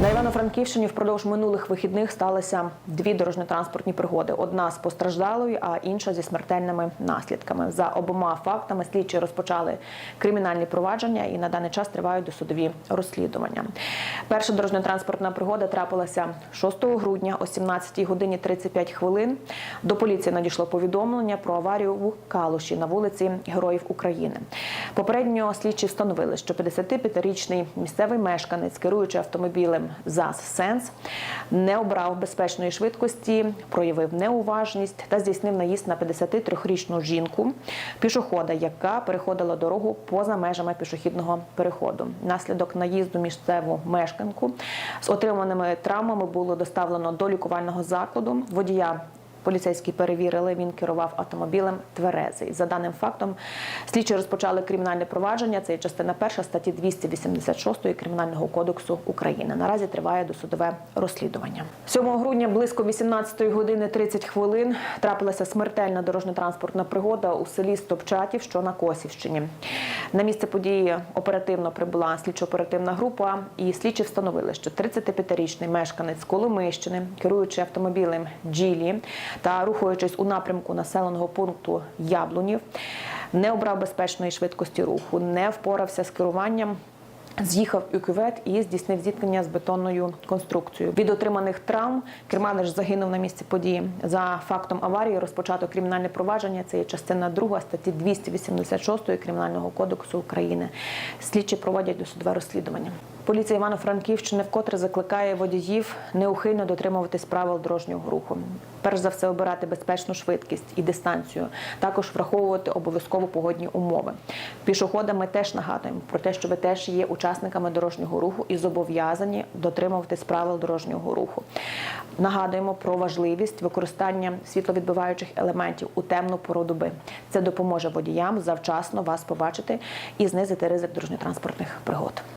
На Івано-Франківщині впродовж минулих вихідних сталися дві дорожньо-транспортні пригоди: одна з постраждалою, а інша зі смертельними наслідками. За обома фактами слідчі розпочали кримінальні провадження і на даний час тривають досудові розслідування. Перша дорожньо-транспортна пригода трапилася 6 грудня о 17 годині 35 хвилин. До поліції надійшло повідомлення про аварію в Калуші на вулиці Героїв України. Попередньо слідчі встановили, що 55-річний місцевий мешканець, керуючи автомобілем ЗАЗ Сенс, не обрав безпечної швидкості, проявив неуважність та здійснив наїзд на 53-річну жінку пішохода, яка переходила дорогу поза межами пішохідного переходу. Наслідок наїзду місцеву мешканку з отриманими травмами було доставлено до лікувального закладу. Водія Поліцейські перевірили, він керував автомобілем тверезий. За даним фактом, слідчі розпочали кримінальне провадження. Це є частина перша статті 286 Кримінального кодексу України. Наразі триває досудове розслідування. 7 грудня близько 18 години 30 хвилин трапилася смертельна дорожньо-транспортна пригода у селі Стопчатів, що на Косівщині. На місце події оперативно прибула слідчо-оперативна група, і слідчі встановили, що 35-річний мешканець Коломийщини, керуючи автомобілем Джілі та рухаючись у напрямку населеного пункту Яблунів, не обрав безпечної швидкості руху, не впорався з керуванням. З'їхав у кювет і здійснив зіткнення з бетонною конструкцією. Від отриманих травм керманич загинув на місці події. За фактом аварії розпочато кримінальне провадження. Це є частина 2 статті 286 Кримінального кодексу України. Слідчі проводять досудове розслідування. Поліція Івано-Франківщини вкотре закликає водіїв неухильно дотримуватись правил дорожнього руху. Перш за все, обирати безпечну швидкість і дистанцію, також враховувати обов'язково погодні умови. Пішоходам ми теж нагадуємо про те, що ви теж є учасниками дорожнього руху і зобов'язані дотримуватись правил дорожнього руху. Нагадуємо про важливість використання світловідбиваючих елементів у темну пору доби. Це допоможе водіям завчасно вас побачити і знизити ризик дорожньо-транспортних пригод.